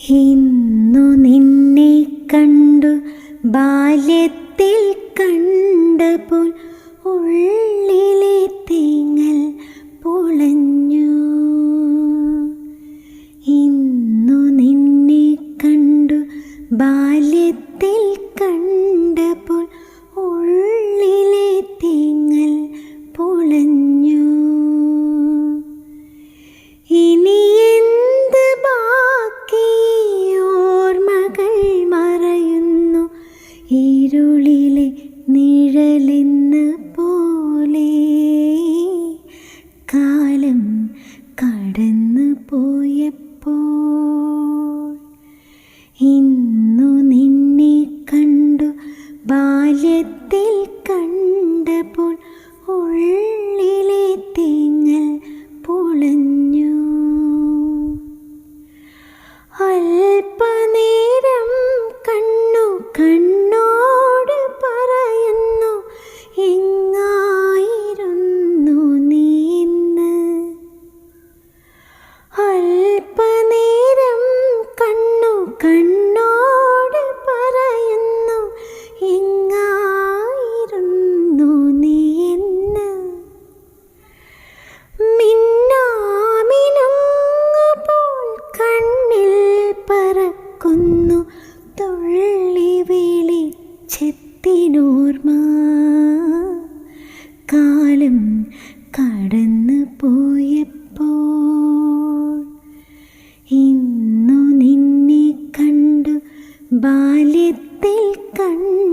ഇന്നു നിന്നെ കണ്ടു ബാല്യത്തിൽ കണ്ടപ്പോൾ ഉള്ളിലെ തേങ്ങൽ പൊളഞ്ഞു. ഇന്നു നിന്നെ കണ്ടു ബാല്യത്തിൽ വലത്തെ ഓർത്തിനോർമ്മ കാലം കടന്നു പോയപ്പോൾ ഇന്നു നിന്നെ കണ്ടു ബാല്യത്തിൽ കണ്ടു.